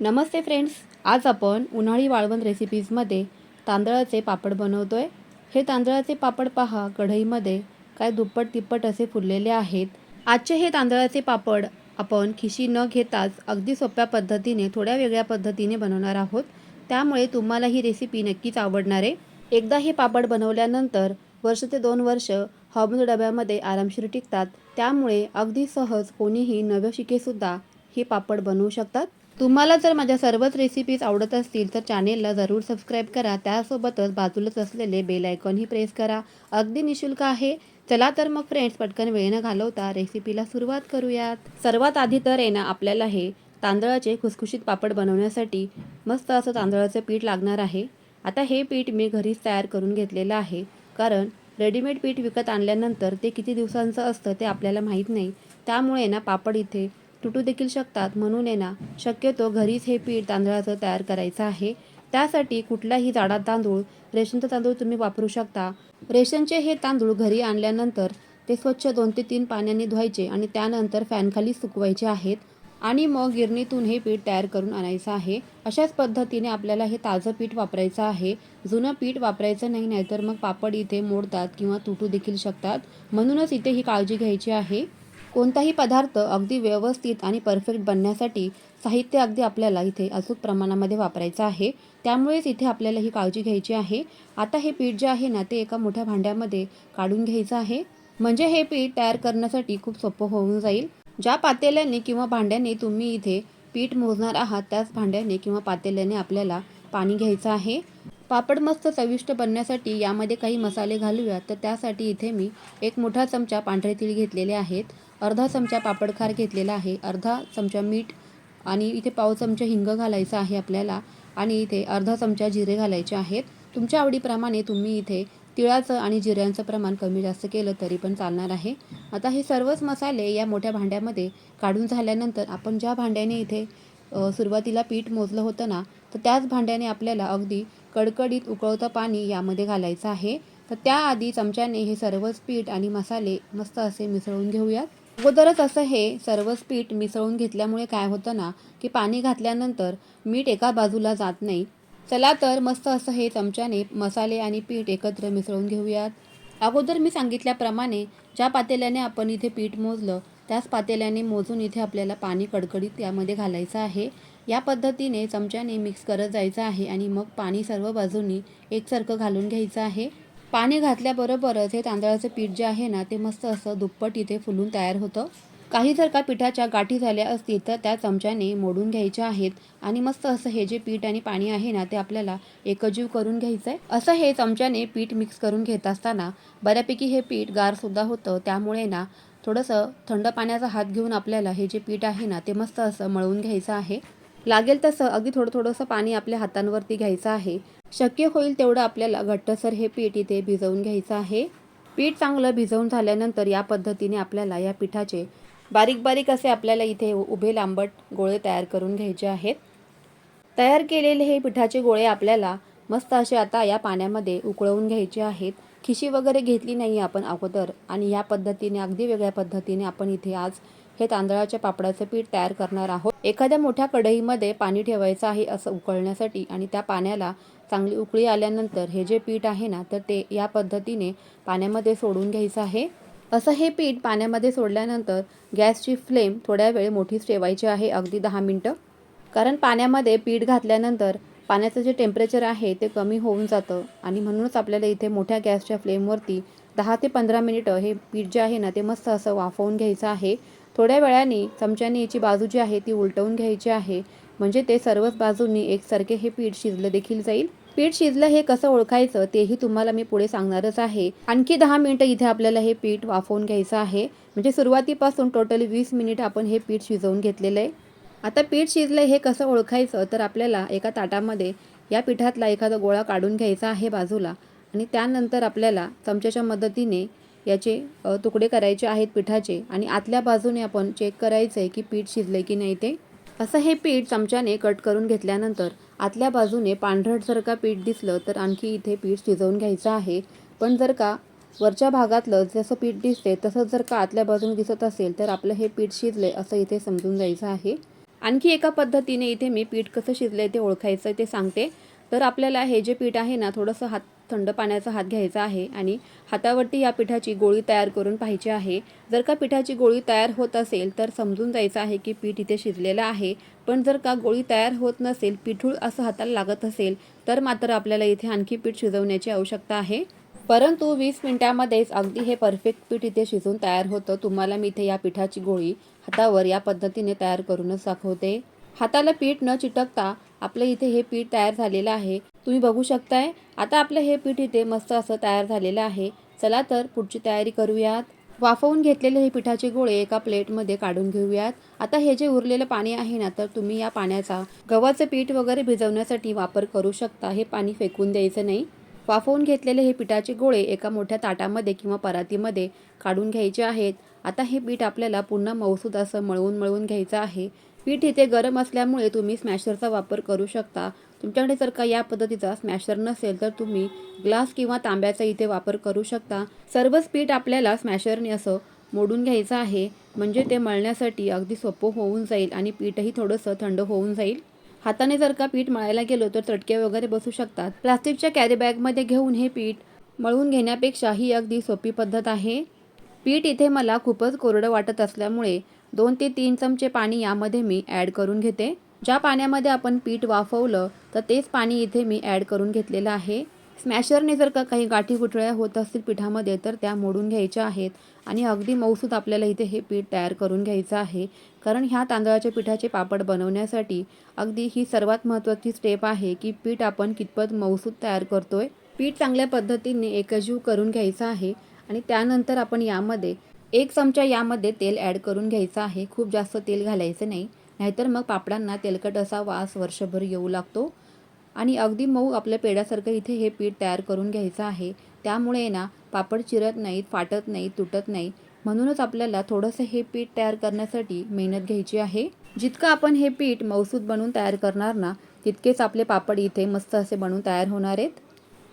नमस्ते friends आज आपण उन्हाळी वाळवण रेसिपीजमध्ये तांदळाचे पापड बनवतो आहे हे तांदळाचे पापड पहा कढईमध्ये काय दुप्पट तिप्पट असे फुललेले आहेत. आजचे हे तांदळाचे पापड आपण खिशी न घेताच अगदी सोप्या पद्धतीने थोड्या वेगळ्या पद्धतीने बनवणार आहोत. त्यामुळे तुम्हाला ही रेसिपी नक्कीच आवडणार आहे. एकदा हे पापड बनवल्यानंतर वर्ष ते दोन वर्ष हॉबन डब्यामध्ये आरामशीर टिकतात. त्यामुळे अगदी सहज कोणीही नव्या शिकेसुद्धा हे पापड बनवू शकतात. तुम्हाला जर माझ्या सर्वच रेसिपीज आवडत असतील तर चॅनेलला जरूर सबस्क्राईब करा. त्यासोबतच बाजूलाच असलेले बेल आयकॉनही प्रेस करा. अगदी निशुल्क आहे. चला तर मग फ्रेंड्स पटकन वेळ न घालवता रेसिपीला सुरुवात करूयात. सर्वात आधी तर आहे ना आपल्याला हे तांदळाचे खुसखुशीत पापड बनवण्यासाठी मस्त असं तांदळाचं पीठ लागणार आहे. आता हे पीठ मी घरीच तयार करून घेतलेलं आहे. कारण रेडीमेड पीठ विकत आणल्यानंतर ते किती दिवसांचं असतं ते आपल्याला माहीत नाही. त्यामुळे ना पापड इथे तुटू देखील शकतात म्हणून आहे ना शक्यतो घरीच हे पीठ तांदळाचं तयार करायचं आहे. त्यासाठी कुठलाही जाडा तांदूळ रेशनचा तांदूळ तुम्ही वापरू शकता. रेशनचे हे तांदूळ घरी आणल्यानंतर ते स्वच्छ दोन ते तीन पाण्याने धुवायचे आणि त्यानंतर फॅनखाली सुकवायचे आहेत आणि मग गिरणीतून हे पीठ तयार करून आणायचं आहे. अशाच पद्धतीने आपल्याला हे ताजं पीठ वापरायचं आहे. जुनं पीठ वापरायचं नाही नाहीतर मग पापड इथे मोडतात किंवा तुटू देखील शकतात. म्हणूनच इथे ही काळजी घ्यायची आहे. कोणताही पदार्थ अगदी व्यवस्थित आणि परफेक्ट बनण्यासाठी साहित्य अगदी आपल्याला इथे अचूक प्रमाणामध्ये वापरायचं आहे. त्यामुळेच इथे आपल्याला ही काळजी घ्यायची आहे. आता हे पीठ जे आहे ना ते एका मोठ्या भांड्यामध्ये काढून घ्यायचं आहे. म्हणजे हे पीठ तयार करण्यासाठी खूप सोपं होऊन जाईल. ज्या पातेल्याने किंवा भांड्याने तुम्ही इथे पीठ मोजणार आहात त्याच भांड्याने किंवा पातेल्याने आपल्याला पाणी घ्यायचं आहे. पापड मस्त चविष्ट बनण्यासाठी यामध्ये काही मसाले घालूया. तर त्यासाठी इथे मी एक मोठा चमचा पांढरे तीळ घेतलेले आहेत. अर्धा चमचा पापडखार घेतलेला आहे अर्धा चमचा मीठ आणि इथे पाव चमचा हिंग घालायचा आहे आपल्याला आणि इथे अर्धा चमचा जिरे घालायचे आहेत. तुमच्या आवडीप्रमाणे तुम्ही इथे तिळाचं आणि जिऱ्यांचं प्रमाण कमी जास्त केलं तरी पण चालणार आहे. आता हे सर्वच मसाले या मोठ्या भांड्यामध्ये काढून झाल्यानंतर आपण ज्या भांड्याने इथे सुरुवातीला पीठ मोजलं होतं ना तर त्याच भांड्याने आपल्याला अगदी कडकडीत उकळतं पाणी यामध्ये घालायचं आहे. तर त्याआधी चमच्याने हे सर्वच पीठ आणि मसाले मस्त असे मिसळून घेऊयात. अगोदरच असं हे सर्वच पीठ मिसळून घेतल्यामुळे काय होतं ना की पाणी घातल्यानंतर मीठ एका बाजूला जात नाही. चला तर मस्त असं हे चमच्याने मसाले आणि पीठ एकत्र मिसळून घेऊयात. अगोदर मी सांगितल्याप्रमाणे ज्या पातेल्याने आपण इथे पीठ मोजलं त्याच पातेल्याने मोजून इथे आपल्याला पाणी कडकडीत यामध्ये घालायचं आहे. या पद्धतीने चमच्याने मिक्स करत जायचं आहे आणि मग पाणी सर्व बाजूनी एकसारखं घालून घ्यायचं आहे. पाणी घातल्याबरोबरच हे तांदळाचं पीठ जे आहे ना ते मस्त असं दुप्पट इथे फुलून तयार होतं. काही जर का पिठाच्या गाठी झाल्या असतील तर त्या चमच्याने मोडून घ्यायच्या आहेत. आणि मस्त असं हे जे पीठ आणि पाणी आहे ना ते आपल्याला एकजीव करून घ्यायचं आहे असं हे चमच्याने पीठ मिक्स करून घेत असताना बऱ्यापैकी हे पीठ गारसुद्धा होतं. त्यामुळे ना थोडंसं थंड पाण्याचा हात घेऊन आपल्याला हे जे पीठ आहे ना ते मस्त असं मळून घ्यायचं आहे. लागेल तसं अगदी थोडं थोडंसं पाणी आपल्या हातांवरती घ्यायचं आहे. शक्य होईल तेवढं आपल्याला घट्टसर हे पीठ इथे भिजवून घ्यायचं आहे. पीठ चांगलं भिजवून झाल्यानंतर या पद्धतीने आपल्याला या पिठाचे बारीक बारीक असे आपल्याला इथे उभे लांबट गोळे तयार करून घ्यायचे आहेत. तयार केलेले हे पिठाचे गोळे आपल्याला मस्त असे आता या पाण्यामध्ये उकळवून घ्यायचे आहेत. खिशी वगैरे घेतली नाही आपण अगोदर आणि या पद्धतीने अगदी वेगळ्या पद्धतीने आपण इथे आज हे तांदळाच्या पापडाचं पीठ तयार करणार आहोत. एखाद्या मोठ्या कढईमध्ये पाणी ठेवायचं आहे असं उकळण्यासाठी आणि त्या पाण्याला चांगली उकळी आल्यानंतर हे जे पीठ आहे ना तर ते या पद्धतीने पाण्यामध्ये सोडून घ्यायचं आहे. असं हे पीठ पाण्यामध्ये सोडल्यानंतर गॅसची फ्लेम थोड्या वेळ मोठीच ठेवायची आहे अगदी दहा मिनटं. कारण पाण्यामध्ये पीठ घातल्यानंतर पाण्याचं जे टेम्परेचर आहे ते कमी होऊन जातं. आणि म्हणूनच आपल्याला इथे मोठ्या गॅसच्या फ्लेमवरती दहा ते पंधरा मिनिटं हे पीठ जे आहे ना ते मस्त असं वाफवून घ्यायचं आहे. थोड्या वेळाने चमच्याने याची बाजू जी आहे ती उलटवून घ्यायची आहे. म्हणजे ते सर्वच बाजूंनी एकसारखे हे पीठ शिजलं देखील जाईल. पीठ शिजलं हे कसं ओळखायचं तेही तुम्हाला मी पुढे सांगणारच आहे. आणखी दहा मिनिटं इथे आपल्याला हे पीठ वाफवून घ्यायचं आहे. म्हणजे सुरुवातीपासून टोटली वीस मिनिट आपण हे पीठ शिजवून घेतलेलं आहे. आता पीठ शिजलं हे कसं ओळखायचं तर आपल्याला एका ताटामध्ये या पिठातला एखादा गोळा काढून घ्यायचा आहे बाजूला. आणि त्यानंतर आपल्याला चमच्याच्या मदतीने याचे तुकडे करायचे आहेत पिठाचे आणि आतल्या बाजूने आपण चेक करायचं आहे की पीठ शिजलं की नाही ते. असं हे पीठ चमच्याने कट करून घेतल्यानंतर आतल्या बाजूने पांढरट जर का पीठ दिसलं तर आणखी इथे पीठ शिजवून घ्यायचं आहे. पण जर का वरच्या भागातलं जसं पीठ दिसते तसंच जर का आतल्या बाजूने दिसत असेल तर आपलं हे पीठ शिजले असं इथे समजून जायचं आहे. आणखी एका पद्धतीने इथे मी पीठ कसं शिजलं ते ओळखायचं ते सांगते. तर आपल्याला हे जे पीठ आहे ना थोडंसं हात थंड पाण्याचा हात घ्यायचा आहे आणि हातावरती या पिठाची गोळी तयार करून पाहिजे आहे. जर का पिठाची गोळी तयार होत असेल तर समजून जायचं आहे की पीठ इथे शिजलेलं आहे. पण जर का गोळी तयार होत नसेल पिठूळ असं हाताला लागत असेल तर मात्र आपल्याला इथे आणखी पीठ शिजवण्याची आवश्यकता आहे. परंतु वीस मिनटामध्येच अगदी हे परफेक्ट पीठ इथे शिजून तयार होतं. तुम्हाला मी इथे या पिठाची गोळी हातावर या पद्धतीने तयार करूनच दाखवते. हाताला पीठ न चिटकता आपलं इथे हे पीठ तयार झालेलं आहे. तुम्ही बघू शकताय. आता आपलं हे पीठ इथे मस्त असं तयार झालेलं आहे. चला तर पुढची तयारी करूयात. वाफवून घेतलेले हे पिठाचे गोळे एका प्लेटमध्ये काढून घेऊयात. आता हे जे उरलेलं पाणी आहे ना तर तुम्ही या पाण्याचा गव्हाचं पीठ वगैरे भिजवण्यासाठी वापर करू शकता. हे पाणी फेकून द्यायचं नाही. वाफवून घेतलेले हे पिठाचे गोळे एका मोठ्या ताटामध्ये किंवा परातीमध्ये काढून घ्यायचे आहेत. आता हे पीठ आपल्याला पुन्हा मऊसूद असं मळवून मळवून घ्यायचं आहे. पीठ इथे गरम असल्यामुळे तुम्ही स्मॅशरचा वापर करू शकता. तुमच्याकडे जर का या पद्धतीचा स्मॅशर नसेल तर तुम्ही ग्लास किंवा तांब्याचा इथे वापर करू शकता. सर्वच पीठ आपल्याला स्मॅशरने असं मोडून घ्यायचं आहे. म्हणजे ते मळण्यासाठी अगदी सोपं होऊन जाईल आणि पीठही थोडंसं थंड होऊन जाईल. हाताने जर का पीठ मळायला गेलो तर चटके वगैरे बसू शकतात. प्लास्टिकच्या कॅरीबॅगमध्ये घेऊन हे पीठ मळून घेण्यापेक्षा ही अगदी सोपी पद्धत आहे. पीठ इथे मला खूपच कोरडं वाटत असल्यामुळे दोन ते तीन चमचे पाणी यामध्ये मी ॲड करून घेते. ज्या पाण्यामध्ये आपण पीठ वाफवलं तर तेच पाणी इथे मी ॲड करून घेतलेलं आहे. स्मॅशरने जर का काही गाठी गुठळ्या होत असतील पिठामध्ये तर त्या मोडून घ्यायच्या आहेत आणि अगदी मऊसूद आपल्याला इथे हे पीठ तयार करून घ्यायचं आहे. कारण ह्या तांदळाच्या पिठाचे पापड बनवण्यासाठी अगदी ही सर्वात महत्त्वाची स्टेप आहे की पीठ आपण कितपत मऊसूद तयार करतोय. पीठ चांगल्या पद्धतीने एकजीव करून घ्यायचं आहे आणि त्यानंतर आपण यामध्ये एक चमचा यामध्ये तेल ॲड करून घ्यायचं आहे. खूप जास्त तेल घालायचं नाही. नाहीतर मग पापडांना तेलकट असा वास वर्षभर येऊ लागतो. आणि अगदी मऊ आपल्या पेड्यासारखं इथे हे पीठ तयार करून घ्यायचं आहे. त्यामुळे ना पापड चिरत नाहीत फाटत नाही तुटत नाही म्हणूनच आपल्याला थोडंसं हे पीठ तयार करण्यासाठी मेहनत घ्यायची आहे. जितकं आपण हे पीठ मौसूद बनवून तयार करणार ना तितकेच आपले पापड इथे मस्त असे बनवून तयार होणार आहेत.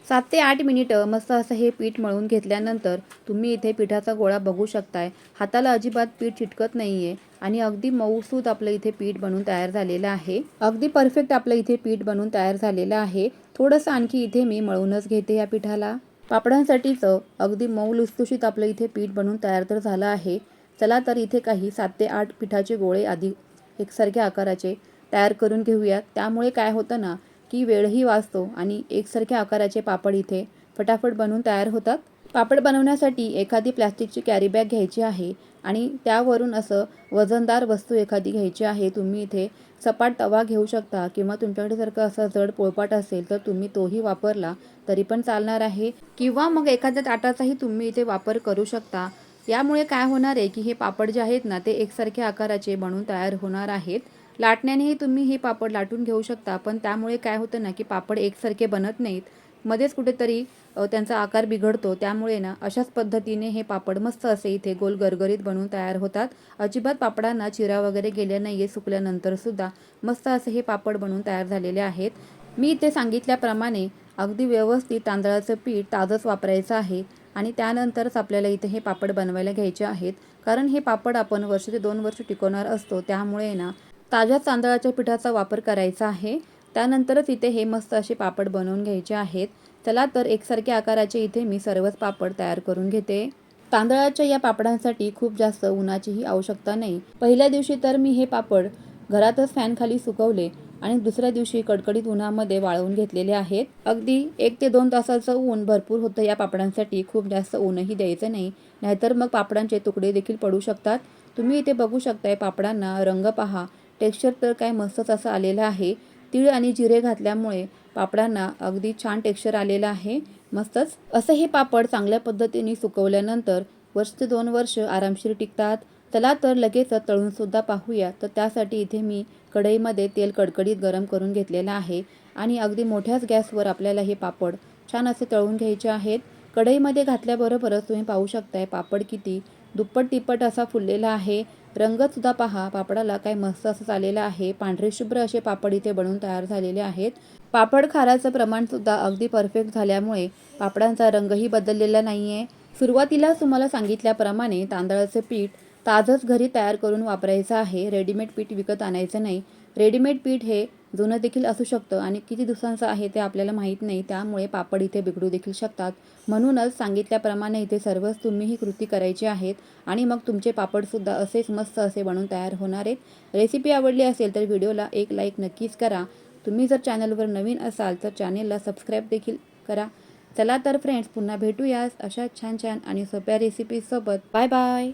सात ते आठ मिनिटं मस्त असं हे पीठ मळून घेतल्यानंतर तुम्ही इथे पिठाचा गोळा बघू शकताय. हाताला अजिबात पीठ चिटकत नाही आहे आणि अगदी मऊसूद आपलं इथे पीठ बनून तयार झालेलं आहे. अगदी परफेक्ट आपलं इथे पीठ बनून तयार झालेलं आहे. थोडंसं आणखी इथे मी मळूनच घेते या पिठाला. पापडांसाठीचं अगदी मऊ लुसलुशीत आपलं इथे पीठ बनून तयार तर झालं आहे. चला तर इथे काही सात ते आठ पिठाचे गोळे आधी एकसारख्या आकाराचे तयार करून घेऊयात. त्यामुळे काय होतं ना की वेळही वाचतो आणि एकसारख्या आकाराचे पापड इथे फटाफट बनवून तयार होतात. पापड बनवण्यासाठी एखादी प्लॅस्टिकची कॅरी बॅग घ्यायची आहे. आणि त्यावरून असं वजनदार वस्तू एखादी घ्यायची आहे तुम्ही इथे सपाट तवा घेऊ शकता किंवा तुमच्याकडे जर का असा जड पोळपाट असेल तर तुम्ही तोही वापरला तरी पण चालणार आहे. किंवा मग एखाद्या ताटाचाही तुम्ही इथे वापर करू शकता. यामुळे काय होणार आहे की हे पापड जे आहेत ना ते एकसारख्या आकाराचे बनून तयार होणार आहेत. लाटण्यानेही तुम्ही हे पापड लाटून घेऊ शकता पण त्यामुळे काय होतं ना की पापड एकसारखे बनत नाहीत. मध्येच कुठेतरी त्यांचा आकार बिघडतो. त्यामुळे ना अशाच पद्धतीने हे पापड मस्त असे इथे गोल गरगरीत बनवून तयार होतात. अजिबात पापडांना चिरा वगैरे गेल्या नाही आहे सुकल्यानंतर सुद्धा. मस्त असे हे पापड बनवून तयार झालेले आहेत. मी इथे सांगितल्याप्रमाणे अगदी व्यवस्थित तांदळाचं पीठ ताजंच वापरायचं आहे आणि त्यानंतरच आपल्याला इथे हे पापड बनवायला घ्यायचे आहेत. कारण हे पापड आपण वर्ष ते दोन वर्ष टिकवणार असतो. त्यामुळे ना ताज्या तांदळाच्या पिठाचा वापर करायचा आहे. त्यानंतरच इथे हे मस्त असे पापड बनवून घ्यायचे आहेत. चला तर एकसारख्या आकाराचे इथे मी सर्वच पापड तयार करून घेते. तांदळाच्या या पापडांसाठी खूप जास्त उन्हाचीही आवश्यकता नाही. पहिल्या दिवशी तर मी हे पापड घरातच फॅनखाली सुकवले आणि दुसऱ्या दिवशी कडकडीत उन्हामध्ये वाळवून घेतलेले आहेत. अगदी एक ते दोन तासाचं ऊन भरपूर होतं या पापडांसाठी. खूप जास्त ऊनही द्यायचं नाही. नाहीतर मग पापडांचे तुकडे देखील पडू शकतात. तुम्ही इथे बघू शकताय पापडांना रंग पहा. टेक्स्चर तर काय मस्तच असं आलेलं आहे. तीळ आणि जिरे घातल्यामुळे पापडांना अगदी छान टेक्स्चर आलेलं आहे. मस्तच. असं हे पापड चांगल्या पद्धतीने सुकवल्यानंतर वर्ष ते दोन वर्ष आरामशीर टिकतात. चला तर लगेच तळूनसुद्धा पाहूया. तर त्यासाठी इथे मी कढईमध्ये तेल कडकडीत गरम करून घेतलेलं आहे. आणि अगदी मोठ्याच गॅसवर आपल्याला हे पापड छान असे तळून घ्यायचे आहेत. कढईमध्ये घातल्याबरोबरच तुम्ही पाहू शकताय पापड किती दुप्पट तिप्पट असा फुललेला आहे. रंगसुद्धा पहा. पापडाला काय मस्त असं चाललेलं आहे. पांढरे शुभ्र असे पापड इथे बनवून तयार झालेले आहेत. पापड खाराचं प्रमाणसुद्धा अगदी परफेक्ट झाल्यामुळे पापडांचा रंगही बदललेला नाही आहे सुरुवातीलाच तुम्हाला सांगितल्याप्रमाणे तांदळाचं पीठ ताजंच घरी तयार करून वापरायचं आहे. रेडीमेड पीठ विकत आणायचं नाही. रेडीमेड पीठ हे जुनं देखील असू शकतं आणि किती दिवसांचं आहे ते आपल्याला माहीत नाही त्यामुळे पापड इथे बिघडू देखील शकतात. म्हणूनच सांगितल्याप्रमाणे इथे सर्वच तुम्ही ही कृती करायची आहेत आणि मग तुमचे पापडसुद्धा असेच मस्त असे बनून तयार होणार आहेत. रेसिपी आवडली असेल तर व्हिडिओला एक लाईक नक्कीच करा. तुम्ही जर चॅनलवर नवीन असाल तर चॅनेलला सबस्क्राईब देखील करा. चला तर फ्रेंड्स पुन्हा भेटूयास अशा छान छान आणि सोप्या रेसिपीजसोबत. Bye bye!